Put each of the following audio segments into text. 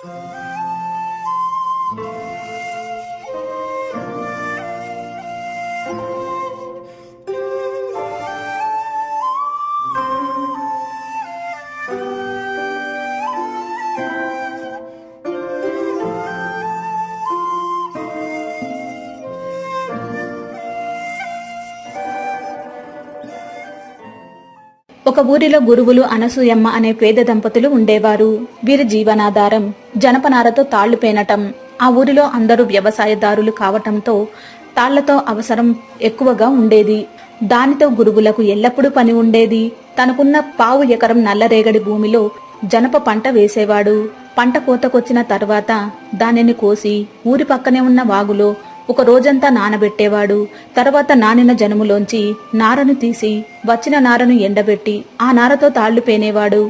ఒక ఊరిలో గురువులు అనసూయమ్మ అనే పేద దంపతులు ఉండేవారు. వీరి జీవనాధారం జనపనారతో తాళ్ళు పేనటం ఆ ఊరిలో అందరూ వ్యవసాయదారులు కావటంతో తాళ్ళతో అవసరం ఎక్కువగా ఉండేది. దానితో గురువులకు ఎల్లప్పుడూ పని ఉండేది. తనకున్న పావు ఎకరం నల్లరేగడి భూమిలో జనప పంట వేసేవాడు. పంట కోతకొచ్చిన తర్వాత దానిని కోసి ఊరి పక్కనే ఉన్న వాగులో ఒక రోజంతా నానబెట్టేవాడు. తర్వాత నానిన జనుములోంచి నారను తీసి వచ్చిన నారను ఎండబెట్టి ఆ నారతో తాళ్ళు పేనేవాడు.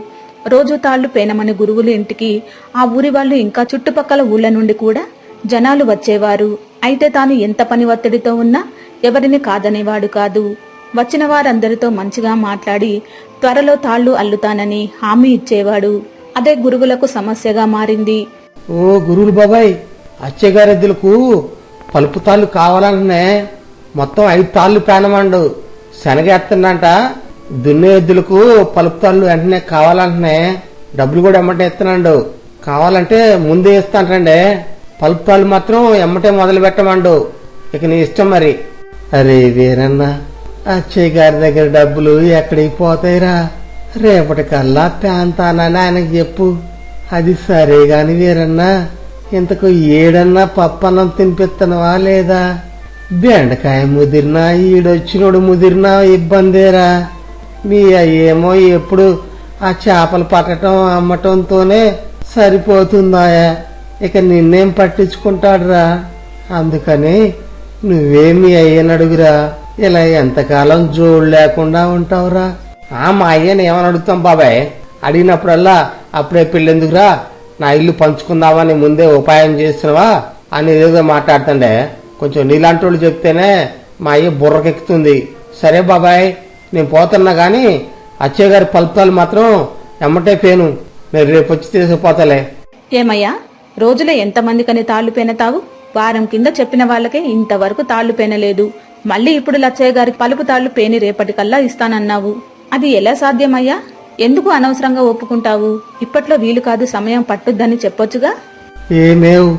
రోజు తాళ్ళు పేనమని గురువులు ఇంటికి ఆ ఊరి వాళ్ళు ఇంకా చుట్టుపక్కల ఊళ్ళ నుండి కూడా జనాలు వచ్చేవారు. అయితే తాను ఎంత పని ఒత్తిడితో ఉన్నా ఎవరిని కాదనేవాడు కాదు. వచ్చిన వారందరితో మంచిగా మాట్లాడి త్వరలో తాళ్ళు అల్లుతానని హామీ ఇచ్చేవాడు. అదే గురువులకు సమస్యగా మారింది. ఓ గురువులు బాబాయ్ అచ్చగారెద్దులకు పలుపు తాళ్ళు కావాలనే మొత్తం ఐదు తాళ్ళు పేనమండు శనగ ఎత్తండంట. దున్నే ఎద్దులకు పలుపు వెంటనే కావాలంటనే డబ్బులు కూడా ఎమ్మటే ఇస్తున్నాడు. కావాలంటే ముందే ఇస్తాంటండి పలుపు తాళ్ళు మాత్రం ఎమ్మటే మొదలు పెట్టమండు. ఇక నీ ఇష్టం మరి. అరే వీరన్న అచ్చయ్య గారి దగ్గర డబ్బులు ఎక్కడికి పోతాయిరా? రేపటికల్లా పేంతానని ఆయనకు చెప్పు. అది సరే గాని వీరన్నా ఇంతకు ఏడన్నా పప్పన్నం తినిపిస్తున్నావా లేదా? బెండకాయ ముదిరినా ఈడొచ్చినోడు ముదిరినా ఇబ్బందేరా? మీ అయ్యేమో ఎప్పుడు ఆ చేపలు పట్టడం అమ్మటంతోనే సరిపోతుందాయా? ఇక నిన్నేం పట్టించుకుంటాడురా? అందుకని నువ్వేమి అయ్యనడుగురా ఇలా ఎంతకాలం జోడు లేకుండా ఉంటావురా? ఆ మా అయ్యని ఏమని అడుగుతాం బాబాయ్? అడిగినప్పుడల్లా అప్పుడే పెళ్ళెందుకురా? నా ఇల్లు పంచుకుందామని ముందే ఉపాయం చేస్తున్నావా? అని ఏదో మాట్లాడుతుండే. కొంచెం నీలాంటి వాళ్ళు చెప్తేనే మా అయ్య బుర్రకెక్కుతుంది. సరే బాబాయ్ నేను పోతున్నా గాని అచ్చయ్య గారి ఫలితాలు మాత్రం ఎమ్మటే పేను. నేను రేపు వచ్చి తీసుకుపోతాలే. ఏమయ్యా? రోజులో ఎంతమందికని తాళ్ళు పేనతావు? వారం కింద చెప్పిన వాళ్ళకే ఇంతవరకు తాళ్ళు పేనలేదు. మళ్ళీ ఇప్పుడు లచ్చయ్య గారికి పలుపు తాళ్ళు పేని రేపటికల్లా ఇస్తానన్నావు. అది ఎలా సాధ్యమయ్యా? ఎందుకు అనవసరంగా ఒప్పుకుంటావు? ఇప్పట్లో వీలు కాదు సమయం పట్టుద్దని చెప్పొచ్చుగా? ఏమేవ్?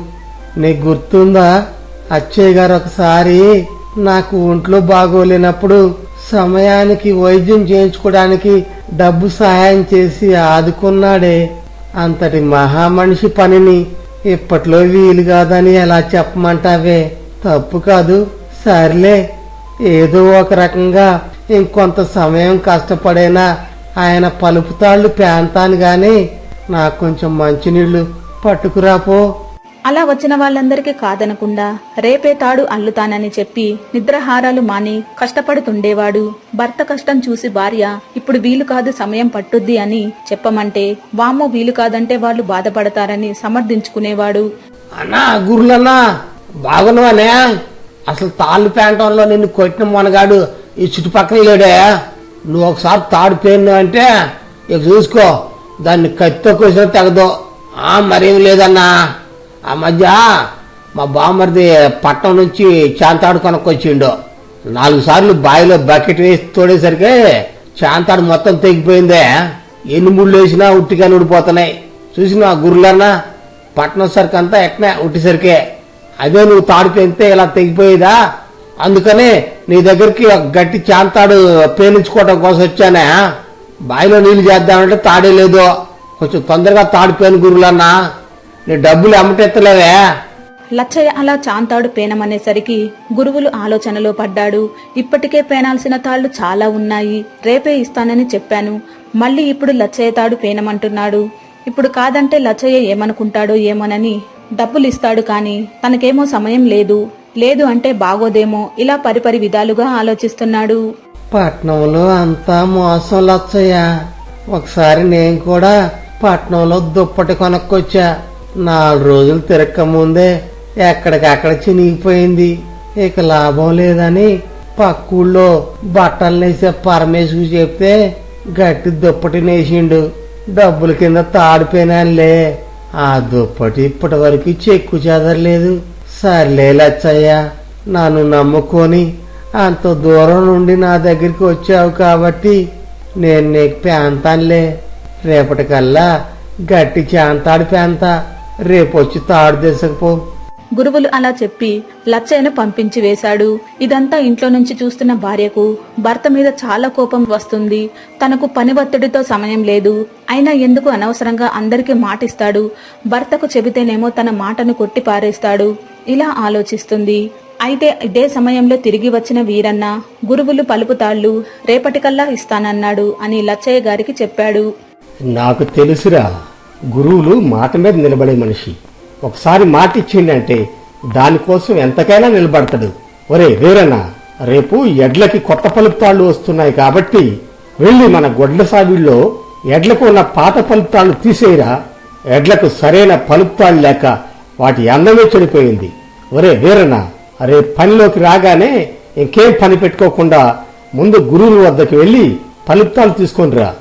నీకు గుర్తుందా? అచ్చయ్య గారు ఒకసారి నాకు ఒంట్లో బాగోలేనప్పుడు సమయానికి వైద్యం చేయించుకోవడానికి డబ్బు సహాయం చేసి ఆదుకున్నాడే. అంతటి మహామనిషి పనిని ఇప్పట్లో వీలు కాదని ఎలా చెప్పమంటావే? తప్పు కాదు. సర్లే. ఏదో ఒక రకంగా ఇంకొంత సమయం కష్టపడైనా? ఆయన పలుపుతాళ్ళు పేంతాను గాని నాకు కొంచెం మంచినీళ్ళు పట్టుకురాపో. అలా వచ్చిన వాళ్ళందరికీ కాదనకుండా రేపే తాడు అల్లుతానని చెప్పి నిద్రహారాలు మాని కష్టపడుతుండేవాడు. భర్త కష్టం చూసి భార్య ఇప్పుడు వీలు కాదు సమయం పట్టుద్ది అని చెప్పమంటే వామ్మో వీలు కాదంటే వాళ్ళు బాధపడతారని సమర్థించుకునేవాడు. అన్నా గురులన్నా బాగున్నావనే అసలు తాళ్ళు పేంటంలో నిన్ను కొట్టిన మనగాడు ఈ చుట్టుపక్కల లేడే. నువ్వు ఒకసారి తాడు పేను అంటే ఇక చూసుకో దాన్ని కత్తితో కోసిన తెగదు. ఆ మరేం లేదన్నా. ఆ మధ్య మా బామ్మర్ది పట్నం నుంచి చాంతాడు కొనుక్కొచ్చిండు. నాలుగు సార్లు బావిలో బకెట్ వేసి తోడేసరికి చాంతాడు మొత్తం తెగిపోయిందే. ఎన్ని ముళ్ళు వేసినా ఉట్టిగా ఊడిపోతున్నాయి. చూసిన గురులన్నా పట్నం సరికి అంతా ఎక్కనే ఉట్టిసరికే. అదే నువ్వు తాడు పెంచితే ఇలా తెగిపోయేదా? అందుకని నీ దగ్గరికి ఒక గట్టి చాంతాడు పేనించుకోవడం కోసం వచ్చానే. బావిలో నీళ్ళు చేద్దామంటే తాడే లేదు. కొంచెం తొందరగా తాడు పేను గురులన్నా నీ డబ్బులు అమ్మటెత్తలేవే లచ్చయ్య అలా చాంతాడు పేనమనేసరికి గురువులు ఆలోచనలో పడ్డాడు. ఇప్పటికే పేనాల్సిన తాళ్ళు చాలా ఉన్నాయి. రేపే ఇస్తానని చెప్పాను. మళ్ళీ ఇప్పుడు లచ్చయ్య తాడు పేనమంటున్నాడు. ఇప్పుడు కాదంటే లచ్చయ్య ఏమనుకుంటాడో ఏమోనని డబ్బులు ఇస్తాడు కాని తనకేమో సమయం లేదు. లేదు అంటే బాగోదేమో ఇలా పరిపరి విధాలుగా ఆలోచిస్తున్నాడు. పట్నంలో అంతా మోసం లచ్చయ్య. ఒకసారి నేను కూడా పట్నంలో దుప్పటి కొనుక్కొచ్చా. నాలుగు రోజులు తిరక్క ముందే ఎక్కడికక్కడ చినిగిపోయింది. ఇక లాభం లేదని పక్కూళ్ళో బట్టలు నేసే పరమేశ్వరు చెప్తే గట్టి దుప్పటి నేసిండు. డబ్బుల కింద తాడిపోయినానులే. ఆ దుప్పటి ఇప్పటి వరకు చెక్కు చెదరలేదు. సర్లే లచ్చయ్య నన్ను నమ్ముకొని అంత దూరం నుండి నా దగ్గరికి వచ్చావు కాబట్టి నేను నీకు పేంతానులే రేపటికల్లా గట్టి చాంతాడు పేంత రేపొచ్చి తాడు తీసుకుపో గురువులు అలా చెప్పి లచ్చయ్యను పంపించి వేశాడు. ఇదంతా ఇంట్లో నుంచి చూస్తున్న భార్యకు భర్త మీద చాలా కోపం వస్తుంది. తనకు పని ఒత్తిడితో సమయం లేదు. అయినా ఎందుకు అనవసరంగా అందరికీ మాటిస్తాడు? భర్తకు చెబితేనేమో తన మాటను కొట్టి పారేస్తాడు ఇలా ఆలోచిస్తుంది. అయితే ఇదే సమయంలో తిరిగి వచ్చిన వీరన్న గురువులు పలుపుతాళ్ళు రేపటికల్లా ఇస్తానన్నాడు అని లచ్చయ్య గారికి చెప్పాడు. నాకు తెలుసురా. గురువులు మాట మీద నిలబడే మనిషి. ఒకసారి మాట ఇచ్చిండంటే దానికోసం ఎంతకైనా నిలబడతాడు. ఒరే వీరన్న రేపు ఎడ్లకి కొత్త పలుపుతాళ్ళు వస్తున్నాయి కాబట్టి వెళ్ళి మన గొడ్ల సావిల్లో ఎడ్లకు ఉన్న పాత పలుపుతాళ్ళు తీసేయరా. ఎడ్లకు సరైన పలుపుతాళ్ళు లేక వాటి అందమే చెడిపోయింది. ఒరే వీరన్న రేపు పనిలోకి రాగానే ఇంకేం పని పెట్టుకోకుండా ముందు గురువుల వద్దకు వెళ్ళి పలుపుతాళ్ళు తీసుకొనిరా.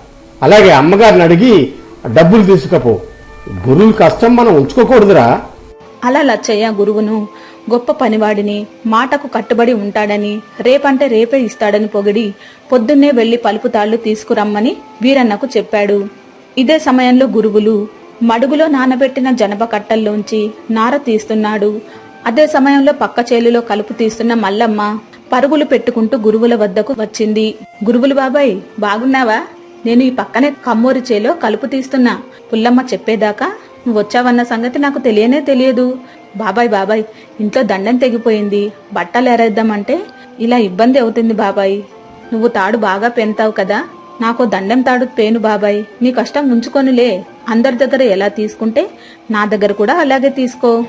అలాగే అమ్మగారిని అడిగి డబ్బులు తీసుకపో. గురువు కష్టం మనం ఉంచుకోకూడదురా. అలా లచ్చయ్య గురువును గొప్ప పనివాడిని మాటకు కట్టుబడి ఉంటాడని రేపంటే రేపే ఇస్తాడని పొగిడి పొద్దున్నే వెళ్ళి పలుపుతాళ్ళు తీసుకురమ్మని వీరన్నకు చెప్పాడు. ఇదే సమయంలో గురువులు మడుగులో నానబెట్టిన జనప కట్టల్లోంచి నార తీస్తున్నాడు. అదే సమయంలో పక్క చేలులో కలుపు తీస్తున్న మల్లమ్మ పరుగులు పెట్టుకుంటూ గురువుల వద్దకు వచ్చింది. గురువులు బాబాయ్ బాగున్నావా? నేను ఈ పక్కనే కమ్మూరి చేలో కలుపు తీస్తున్నా. పుల్లమ్మ చెప్పేదాకా నువ్వు వచ్చావన్న సంగతి నాకు తెలియనే తెలియదు. బాబాయ్ బాబాయ్ ఇంట్లో దండం తెగిపోయింది. బట్టలు ఎరేద్దామంటే ఇలా ఇబ్బంది అవుతుంది బాబాయ్. నువ్వు తాడు బాగా పెంతావు కదా. నాకు దండం తాడు పేను బాబాయ్. నీ కష్టం ఉంచుకొనిలే. అందరి దగ్గర ఎలా తీసుకుంటే నా దగ్గర కూడా అలాగే తీసుకో.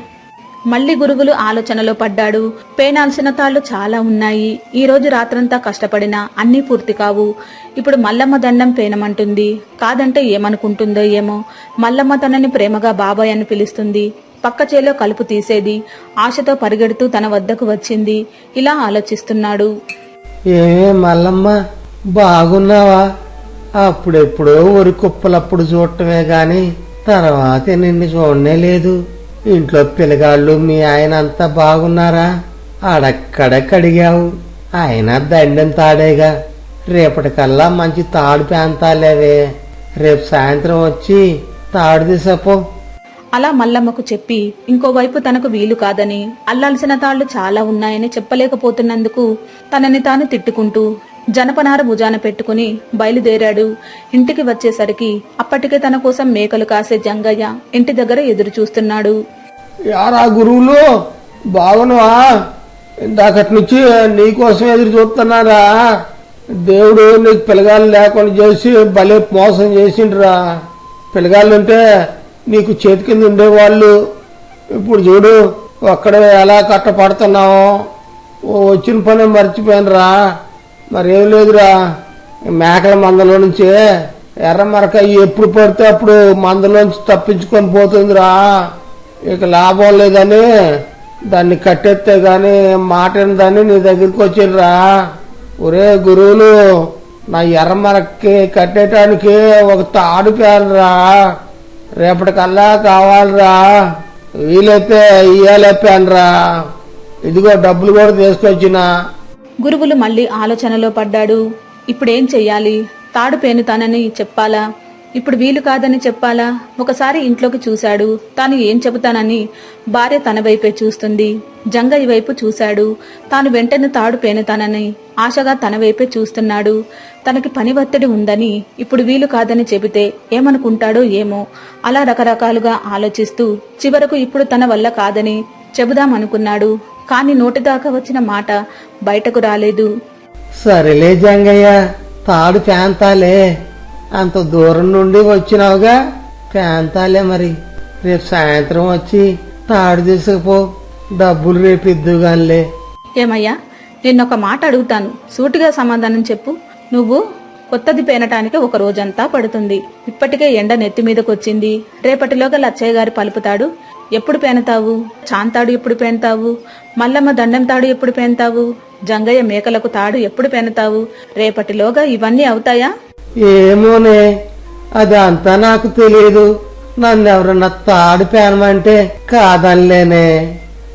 మళ్ళీ గురువులు ఆలోచనలో పడ్డాడు. పేనాల్సిన తాళ్ళు చాలా ఉన్నాయి. ఈ రోజు రాత్రంతా కష్టపడినా అన్నీ పూర్తి కావు. ఇప్పుడు మల్లమ్మ దండం పేనమంటుంది. కాదంటే ఏమనుకుంటుందో ఏమో. మల్లమ్మ తనని ప్రేమగా బాబాయ్ అని పిలుస్తుంది. పక్క చేలో కలుపు తీసేది. ఆశతో పరిగెడుతూ తన వద్దకు వచ్చింది. ఇలా ఆలోచిస్తున్నాడు. ఏ మల్లమ్మ బాగున్నావా? అప్పుడెప్పుడో ఒరి కుప్పలప్పుడు చూడటమే గాని తర్వాత నిన్ను చూడనే లేదు. ఇంట్లో పిల్లగాళ్ళు మీ ఆయన అంతా బాగున్నారా? అడక్కడ కడిగావు. ఆయన దండం తాడేగా. రేపటికల్లా మంచి తాడు ప్రాంతాలేవే రేపు సాయంత్రం వచ్చి తాడు తీసపో. అలా మల్లమ్మకు చెప్పి ఇంకోవైపు తనకు వీలు కాదని అల్లాల్సిన తాళ్ళు చాలా ఉన్నాయని చెప్పలేకపోతున్నందుకు తనని తాను తిట్టుకుంటూ జనపనార భుజాన పెట్టుకుని బయలుదేరాడు. ఇంటికి వచ్చేసరికి అప్పటికే తన కోసం మేకలు కాసే జంగయ్య ఇంటి దగ్గర ఎదురు చూస్తున్నాడు యారా గురువులు బాగున్నావా? ఇందాకటి నుంచి నీకోసం ఎదురు చూస్తున్నారా? దేవుడు నీకు పిల్లగాళ్ళు లేకుండా చేసి భలే మోసం చేసిండ్రా. పిల్లగాళ్ళు ఉంటే నీకు చేతి కింద ఉండేవాళ్ళు. ఇప్పుడు చూడు ఒక్కడే ఎలా కట్టపడుతున్నావు. వచ్చిన పని మర్చిపోయినరా. మరేం లేదురా. మేకల మందలో నుంచి ఎర్ర మరక ఎప్పుడు పడితే అప్పుడు మందలోంచి తప్పించుకొని పోతుందిరా. ఇక లాభం లేదని దాన్ని కట్టెత్తే గాని మాటని దాన్ని నీ దగ్గరికి వచ్చిండ్రా. ఒరే గురువులు నా ఎర్ర మరక్కి కట్టేయటానికి ఒక తాడు పేరురా. రేపటికల్లా కావాలిరా. వీలైతే ఇయ్యాలేపానరా ఇదిగో డబ్బులు కూడా తీసుకొచ్చినా. గురువులు మళ్ళీ ఆలోచనలో పడ్డాడు. ఇప్పుడేం చెయ్యాలి? తాడు పేనుతానని చెప్పాలా? ఇప్పుడు వీలు కాదని చెప్పాలా? ఒకసారి ఇంట్లోకి చూశాడు. తాను ఏం చెబుతానని భార్య తన వైపే చూస్తుంది. జంగయ్య వైపు చూశాడు. తాను వెంటనే తాడు పేనుతానని ఆశగా తన వైపే చూస్తున్నాడు. తనకి పని ఒత్తిడి ఉందని ఇప్పుడు వీలు కాదని చెబితే ఏమనుకుంటాడో ఏమో అలా రకరకాలుగా ఆలోచిస్తూ చివరకు ఇప్పుడు తన వల్ల కాదని చెబుదామనుకున్నాడు కాని నోటిదాకా వచ్చిన మాట బయటకు రాలేదు. సరేలే జంగయ్య తాడు పేంతాలే అంత దూరం నుండి వచ్చినావుగా? పేంతాలే మరి. రేపు సాయంత్రం వచ్చి తాడు తీసుకుపో. డబ్బులు రేపు ఇద్దుగానిలే ఏమయ్యా నిన్నొక మాట అడుగుతాను. సూటిగా సమాధానం చెప్పు. నువ్వు కొత్తది పేనటానికి ఒక రోజంతా పడుతుంది. ఇప్పటికే ఎండ నెత్తి మీదకొచ్చింది. రేపటిలోగా లచ్చయ్య గారి పలుపుతాడు. ఎప్పుడు పేనతావు? చాంతాడు ఎప్పుడు పేనతావు? మల్లమ్మ దండం తాడు ఎప్పుడు పేనతావు? జంగయ్య మేకలకు తాడు ఎప్పుడు పేనతావు? రేపటిలోగా ఇవన్నీ అవుతాయా? ఏమోనే అదంతా నాకు తెలియదు నన్ను ఎవరన్నా తాడు పేనమంటే కాదనిలేనే.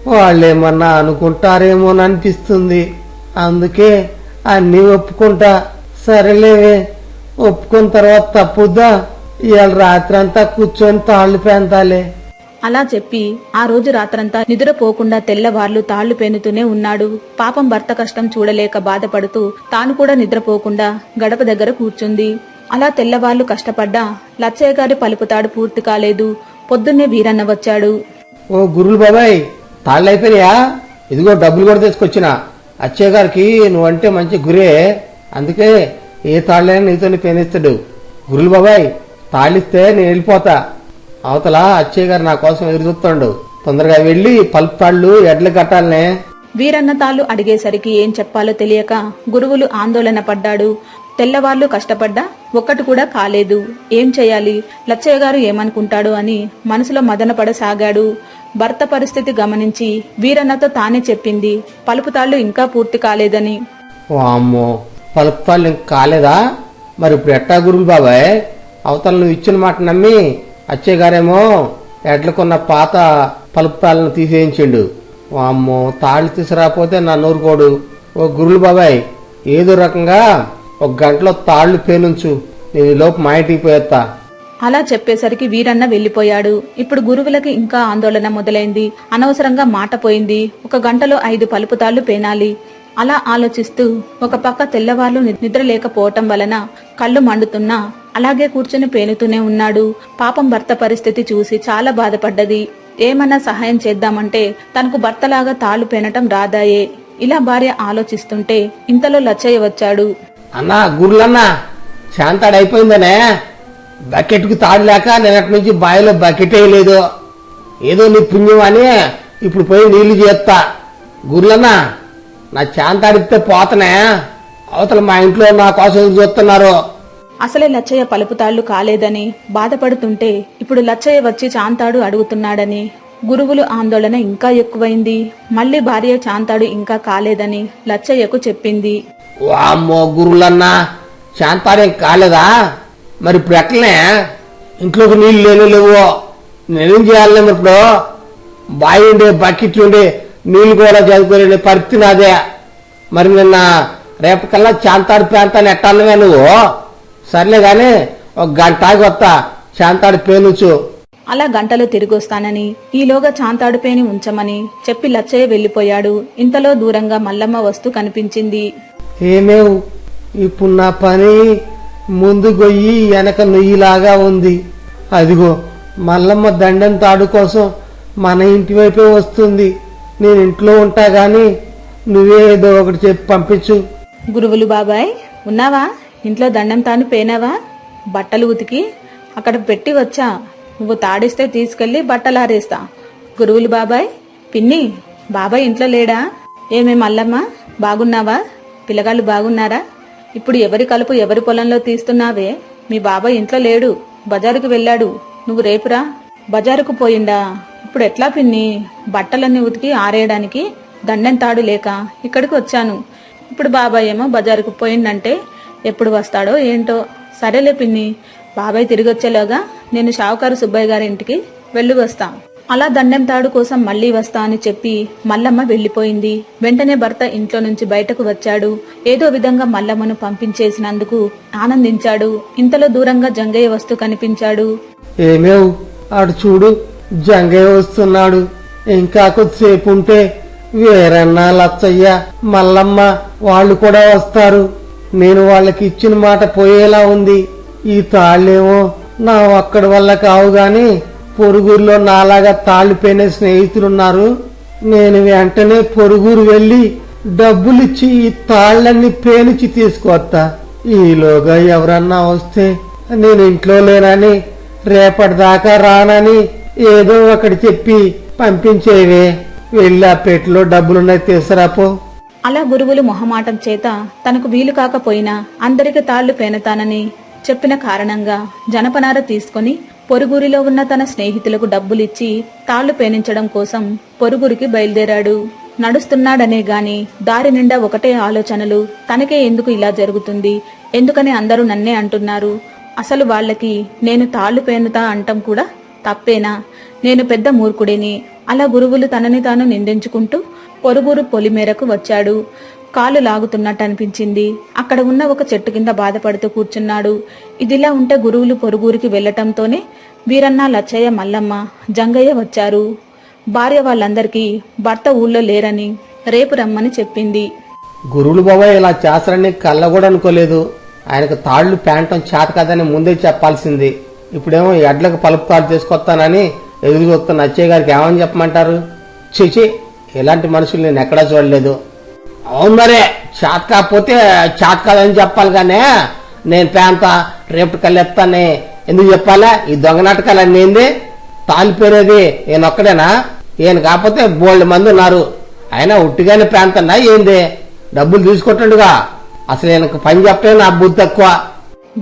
వాళ్ళేమన్నా అనుకుంటారేమో అనిపిస్తుంది అందుకే అన్నీ ఒప్పుకుంటా. సరేలేవే ఒప్పుకున్న తర్వాత తప్పుద్దా? ఇవాళ రాత్రంతా కూర్చొని తాళ్ళు పెంతాలే అలా చెప్పి ఆ రోజు రాత్రంతా నిద్రపోకుండా తెల్లవార్లు తాళ్ళు పెనుతూనే ఉన్నాడు. పాపం భర్త కష్టం చూడలేక బాధపడుతూ తాను కూడా నిద్రపోకుండా గడప దగ్గర కూర్చుంది. అలా తెల్లవార్లు కష్టపడ్డా లచ్చయ్య గారి పలుపుతాడు పూర్తి కాలేదు. పొద్దున్నే వీరన్న వచ్చాడు. ఓ గురులు బాబాయ్ తాళ్ళు అయిపోయినాయా? ఇదిగో డబ్బులు కూడా తీసుకొచ్చిన. అచ్చయ్య గారికి నువ్వంటే మంచి గురే. అందుకే ఏ తాళ్ళైనా నీతో పేనిస్తాడు. గురులు బాబాయ్ తాళిస్తే నేను వెళ్ళిపోతా. అవతల అచ్చయ్య గారు నా కోసం ఎదురు చూస్తాడు. తొందరగా వెళ్ళి పలుపు తాళ్ళు ఎడ్లు కట్టాలనే. వీరన్న తాళ్ళు అడిగేసరికి ఏం చెప్పాలో తెలియక గురువులు ఆందోళన పడ్డాడు. తెల్లవార్లు కష్టపడ్డా ఒక్కటి కూడా కాలేదు. ఏం చేయాలి? లచ్చయ్య గారు ఏమనుకుంటాడు అని మనసులో మదనపడసాగాడు. భర్త పరిస్థితి గమనించి వీరన్నతో తానే చెప్పింది పలుపుతాళ్ళు ఇంకా పూర్తి కాలేదని. అమ్మో పలుపు తాళ్ళు కాలేదా? మరి ఇప్పుడు ఎట్టా గురులు బాబాయ్? అవతల నువ్వు ఇచ్చిన మాట నమ్మి అచ్చయ్య గారేమో ఎడ్లకున్న పాత పలుపు తీసేయించిండు. అమ్మో తాళ్ళు తీసుకురాకపోతే నా నూరుకోడు. ఓ గురులు బాబాయ్ ఏదో రకంగా ఒక గంటలో తాళ్ళు పేనుంచు. నేను లోపు మా ఇంటికి పోయేస్తా అలా చెప్పేసరికి వీరన్న వెళ్ళిపోయాడు ఇప్పుడు గురువులకి ఇంకా ఆందోళన మొదలైంది. అనవసరంగా మాట పోయింది. ఒక గంటలో ఐదు పలుపుతాళ్ళు పేనాలి. అలా ఆలోచిస్తూ ఒక పక్క తెల్లవాళ్ళు నిద్రలేకపోవటం నిద్ర లేకపోవటం వలన కళ్ళు మండుతున్నా అలాగే కూర్చుని పేనుతూనే ఉన్నాడు. పాపం భర్త పరిస్థితి చూసి చాలా బాధపడ్డది. ఏమన్నా సహాయం చేద్దామంటే తనకు భర్తలాగా తాళ్ళు పెనటం రాదాయే. ఇలా భార్య ఆలోచిస్తుంటే ఇంతలో లచ్చయ్య వచ్చాడు. అన్నా గుర్లన్నా శాంతాడైపోయిందనే. అయిపోయిందనే బకెట్కు తాడు లేక నిన్నటి నుంచి బావిలో బకెట్ వేయలేదు. ఏదో నీ పుణ్యం అని ఇప్పుడు పోయి నీళ్ళు చేస్తా. గుర్లన్నా నా శాంతాడితే పోతనే. అవతల మా ఇంట్లో నా కోసం చూస్తున్నారు? అసలే లచ్చయ్య పలుపుతాళ్ళు కాలేదని బాధపడుతుంటే ఇప్పుడు లచ్చయ్య వచ్చి చాంతాడు అడుగుతున్నాడని. గురువులు ఆందోళన ఇంకా ఎక్కువైంది. మళ్ళీ భార్య చాంతాడు ఇంకా కాలేదని లచ్చయ్యకు చెప్పింది. వామ్మో గురులన్నా శాంతాడేం కాలేదా? మరి ఇప్పుడు ఎట్లనే? ఇంట్లోకి నీళ్ళు లేని లేవు. నేనేం చేయాలి ఇప్పుడు? బావి ఉండే బకెట్ ఉండే నీళ్ళు కూడా చదువుకోలేని పరిస్థితి నాదే. మరి నిన్న రేపటికల్లా శాంతాడు ప్రాంతాన్ని ఎట్టాలవే నువ్వు? సర్లే గాని ఒక గంట ఆగి వస్తా. శాంతాడు పేనుచు అలా గంటలో తిరిగొస్తానని ఈలోగా చాంతాడు పేని ఉంచమని చెప్పి లచ్చయ్య వెళ్ళిపోయాడు ఇంతలో దూరంగా మల్లమ్మ వస్తూ కనిపించింది. ఏమేవ్? ఇప్పుడు నా పని ముందు గొయ్యి వెనక నొయ్యిలాగా ఉంది. అదిగో మల్లమ్మ దండం తాడు కోసం మన ఇంటి వైపే వస్తుంది. నేను ఇంట్లో ఉంటా గాని నువ్వే ఏదో ఒకటి చెప్పి పంపించు. గురువులు బాబాయ్ ఉన్నావా? ఇంట్లో దండం తాను పేనావా? బట్టలు ఉతికి అక్కడ పెట్టి వచ్చా. నువ్వు తాడిస్తే తీసుకెళ్ళి బట్టలు ఆరేస్తా గురువులు బాబాయ్ పిన్ని బాబాయ్ ఇంట్లో లేడా? ఏమే మల్లమ్మ బాగున్నావా? పిల్లగాళ్ళు బాగున్నారా? ఇప్పుడు ఎవరి కలుపు ఎవరి పొలంలో తీస్తున్నావే? మీ బాబాయ్ ఇంట్లో లేడు బజారుకు వెళ్ళాడు. నువ్వు రేపురా బజారుకు పోయిండా? ఇప్పుడు ఎట్లా పిన్ని? బట్టలన్నీ ఉతికి ఆరేయడానికి దండెం తాడు లేక ఇక్కడికి వచ్చాను. ఇప్పుడు బాబాయ్ ఏమో బజారుకు పోయిండంటే ఎప్పుడు వస్తాడో ఏంటో. సరేలే పిన్ని బాబాయ్ తిరిగి వచ్చేలోగా నేను షావుకారు సుబ్బయ్య గారి ఇంటికి వెళ్ళి వస్తాం. అలా దండెం తాడు కోసం మళ్ళీ వస్తా అని చెప్పి మల్లమ్మ వెళ్ళిపోయింది వెంటనే భర్త ఇంట్లో నుంచి బయటకు వచ్చాడు. ఏదో విధంగా మల్లమ్మను పంపించేసినందుకు ఆనందించాడు. ఇంతలో దూరంగా జంగయ్య వస్తూ కనిపించాడు. ఏమేవ్ ఆడు చూడు జంగయ్య వస్తున్నాడు. ఇంకా కొద్దిసేపు ఉంటే వేరన్నా లచ్చయ్య మల్లమ్మ వాళ్ళు కూడా వస్తారు. నేను వాళ్ళకి ఇచ్చిన మాట పోయేలా ఉంది. ఈ తాళ్ళేమో నా ఒక్కడి వల్ల కావు గాని పొరుగురులో నాలాగా తాళ్ళిపోయిన స్నేహితులున్నారు. నేను వెంటనే పొరుగురు వెళ్ళి డబ్బులిచ్చి ఈ తాళ్ళన్ని పేనిచి తీసుకొస్తా ఈలోగా ఎవరన్నా వస్తే నేను ఇంట్లో లేనని రేపటిదాకా రానని ఏదో ఒకటి చెప్పి పంపించేవే. వెళ్ళి ఆ పెట్టిలో డబ్బులున్నాయి తీసురాపో అలా గురువులు మొహమాటం చేత తనకు వీలు కాకపోయినా అందరికి తాళ్ళు పేనతానని చెప్పిన కారణంగా జనపనార తీసుకొని పొరుగురిలో ఉన్న తన స్నేహితులకు డబ్బులిచ్చి తాళ్ళు పేనించడం కోసం పొరుగురికి బయలుదేరాడు. నడుస్తున్నాడనే గాని దారి నిండా ఒకటే ఆలోచనలు తనకే ఎందుకు ఇలా జరుగుతుంది? ఎందుకని అందరూ నన్నే అంటున్నారు? అసలు వాళ్ళకి నేను తాళ్ళు పేనుతా అంటం కూడా తప్పేనా? నేను పెద్ద మూర్ఖుడిని. అలా గురువులు తనని తాను నిందించుకుంటూ పొరుగురు పొలిమేరకు వచ్చాడు. కాలు లాగుతున్నట్టు అనిపించింది. అక్కడ ఉన్న ఒక చెట్టు కింద బాధపడుతూ కూర్చున్నాడు. ఇదిలా ఉంటే గురువులు పొరుగురికి వెళ్ళటంతోనే వీరన్న లచ్చయ్య మల్లమ్మ జంగయ్య వచ్చారు. భార్య వాళ్ళందరికీ భర్త ఊళ్ళో లేరని రేపు రమ్మని చెప్పింది. గురువులు బాబాయ్ ఇలా చేస్తారని కళ్ళ కూడా అనుకోలేదు. ఆయనకు తాళ్ళు ప్యాంటం చేత కదని ముందే చెప్పాల్సింది. ఇప్పుడేమో ఎడ్లకు పలుపు కాలు తీసుకొస్తానని ఎదురు చూస్తున్న అచ్చయ్య గారికి ఏమని చెప్పమంటారు? చిచి ఇలాంటి మనుషులు నేను ఎక్కడా చూడలేదు. అవును మరే చాట్ కాకపోతే చేత కాదని చెప్పాలి కానీ నేను పేంత రేపు కళ్ళెత్తానే ఎందుకు చెప్పాలా? ఈ దొంగ నాటకాలు అన్నీ ఏంది? తాలిపోయేది నేను ఒక్కడేనా? ఈయన కాకపోతే బోల్డ్ మంది ఉన్నారు. అయినా ఉట్టిగానే ప్రాంతన్నా ఏంది? డబ్బులు తీసుకుంటుండగా అసలు ఈయనకు పని చెప్పే నా బుద్ధి తక్కువ.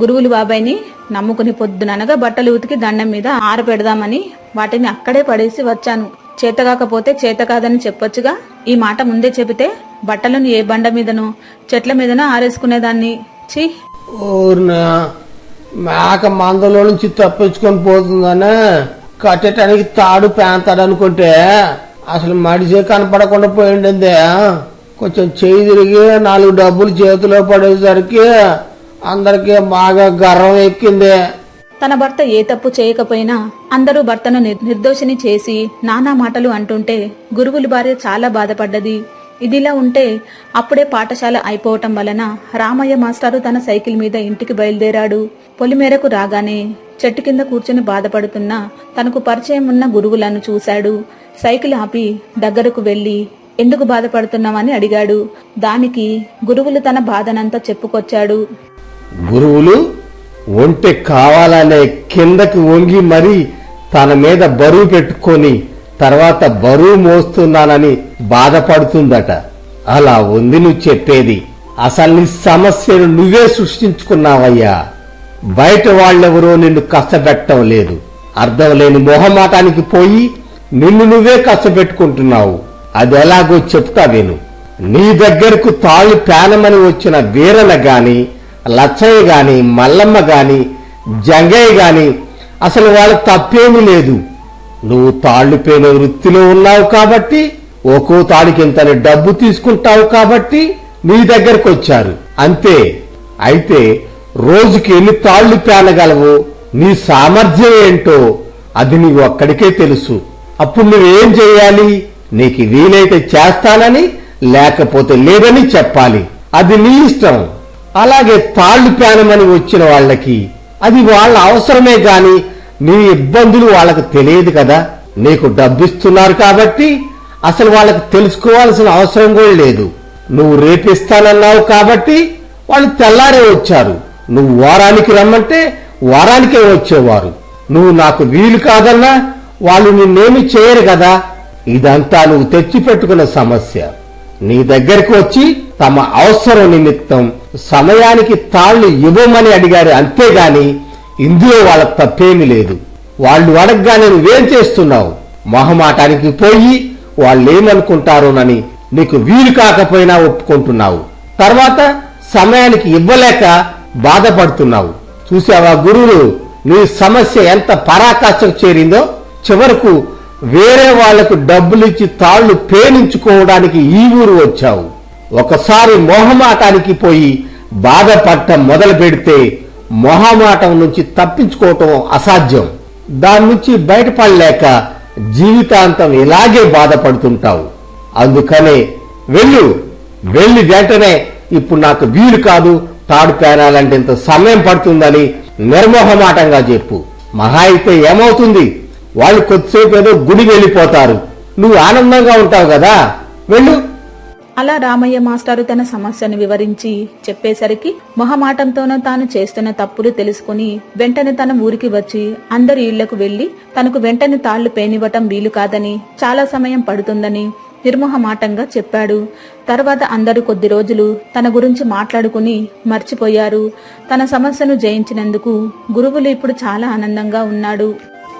గురువులు బాబాయ్ని నమ్ముకుని పొద్దుననగా బట్టలు ఉతికి దండం మీద ఆరపెడదామని వాటిని అక్కడే పడేసి వచ్చాను. చేతగాకపోతే చేత కాదని చెప్పొచ్చుగా. ఈ మాట ముందే చెబితే బట్టలను ఏ బండ మీదనో చెట్ల మీదనో ఆరేసుకునేదాన్ని. ఛీ! మేక మందలో నుంచి తప్పించుకొని పోతుందని కట్టడానికి తాడు పేంతాడు అనుకుంటే అసలు మడిసే కనపడకుండా పోయిండింది. కొంచెం చేయి తిరిగి నాలుగు డబ్బులు చేతిలో పడేసరికి అందరికీ బాగా గర్వం ఎక్కింది. తన భర్త ఏ తప్పు చేయకపోయినా అందరూ భర్తను నిర్దోషిని చేసి నానా మాటలు అంటుంటే గురువుల భార్య చాలా బాధపడ్డది. ఇదిలా ఉంటే అప్పుడే పాఠశాల అయిపోవటం వలన రామయ్య మాస్టారు తన సైకిల్ మీద ఇంటికి బయలుదేరాడు. పొలిమేరకు రాగానే చెట్టు కింద కూర్చుని బాధపడుతున్న తనకు పరిచయం ఉన్న గురువులను చూశాడు. సైకిల్ ఆపి దగ్గరకు వెళ్ళి ఎందుకు బాధపడుతున్నామని అడిగాడు. దానికి గురువులు తన బాధనంతా చెప్పుకొచ్చాడు. గురువులు ఒంటె కావాలనే కిందకి వంగి మరీ తన మీద బరువు పెట్టుకొని తర్వాత బరువు మోస్తున్నానని బాధపడుతుందట. అలా ఉంది నువ్వు చెప్పేది. అసలు నీ సమస్యను నువ్వే సృష్టించుకున్నావయ్యా. బయట వాళ్ళెవరో నిన్ను కష్టపెట్టడం లేదు. అర్థం లేని మొహమాటానికి పోయి నిన్ను నువ్వే కష్టపెట్టుకుంటున్నావు. అది ఎలాగో చెప్తా విను. నీ దగ్గరకు తాళ్ళు పేనమని వచ్చిన వీరన గాని లచ్చయ్య కానీ మల్లమ్మ కానీ జంగయ్య కానీ అసలు వాళ్ళ తప్పేమీ లేదు. నువ్వు తాళ్ళు వృత్తిలో ఉన్నావు కాబట్టి ఒక్కో తాడికి ఇంతని డబ్బు తీసుకుంటావు కాబట్టి నీ దగ్గరకు వచ్చారు. అంతే. అయితే రోజుకి ఎన్ని తాళ్ళు పేనగలవు? నీ సామర్థ్యం ఏంటో అది నీకు అక్కడికే తెలుసు. అప్పుడు నువ్వేం చేయాలి? నీకు వీలైతే చేస్తానని లేకపోతే లేదని చెప్పాలి. అది నీ ఇష్టం. అలాగే తాళ్ళు పేనమని వచ్చిన వాళ్ళకి అది వాళ్ళ అవసరమే గాని నీ ఇబ్బందులు వాళ్ళకి తెలియదు కదా. నీకు డబ్బిస్తున్నారు కాబట్టి అసలు వాళ్ళకి తెలుసుకోవాల్సిన అవసరం కూడా లేదు. నువ్వు రేపిస్తానన్నావు కాబట్టి వాళ్ళు తెల్లారే వచ్చారు. నువ్వు వారానికి రమ్మంటే వారానికే వచ్చేవారు. నువ్వు నాకు వీలు కాదన్నా వాళ్ళు నిన్నేమి చేయరు కదా. ఇదంతా నువ్వు తెచ్చిపెట్టుకున్న సమస్య. నీ దగ్గరికి వచ్చి తమ అవసరం నిమిత్తం సమయానికి తాళ్ళు ఇవ్వమని అడిగారు అంతేగాని ఇందులో వాళ్ళ తప్పేమీ లేదు. వాళ్ళు అడగగానే నువ్వేం చేస్తున్నావు? మొహమాటానికి పోయి వాళ్ళేమనుకుంటారోనని నీకు వీలు కాకపోయినా ఒప్పుకుంటున్నావు. తర్వాత సమయానికి ఇవ్వలేక బాధపడుతున్నావు. చూసావా గురువులు నీ సమస్య ఎంత పరాకాష్ఠకు చేరిందో చివరకు వేరే వాళ్ళకు డబ్బులిచ్చి తాళ్ళు పేనించుకోవడానికి ఈ ఊరు వచ్చావు. ఒకసారి మొహమాటానికి పోయి బాధపడటం మొదలు పెడితే మొహమాటం నుంచి తప్పించుకోవటం అసాధ్యం. దాని నుంచి బయటపడలేక జీవితాంతం ఇలాగే బాధపడుతుంటావు. అందుకనే వెళ్ళు. వెళ్ళి వెంటనే ఇప్పుడు నాకు వీలు కాదు తాడు పేనాలంటే ఇంత సమయం పడుతుందని నిర్మోహమాటంగా చెప్పు. మహా అయితే ఏమవుతుంది? వాళ్ళు కొద్దిసేపు ఏదో గుడి వెళ్ళిపోతారు. నువ్వు ఆనందంగా ఉంటావు కదా. వెళ్ళు. అలా రామయ్య మాస్టారు తన సమస్యను వివరించి చెప్పేసరికి మొహమాటంతోనూ తాను చేస్తున్న తప్పులు తెలుసుకుని వెంటనే తన ఊరికి వచ్చి అందరి ఇళ్ళకు వెళ్ళి తనకు వెంటనే తాళ్ళు పేనివ్వటం వీలు కాదని చాలా సమయం పడుతుందని నిర్మోహమాటంగా చెప్పాడు. తర్వాత అందరూ కొద్ది రోజులు తన గురించి మాట్లాడుకుని మర్చిపోయారు. తన సమస్యను జయించినందుకు గురువులు ఇప్పుడు చాలా ఆనందంగా ఉన్నాడు.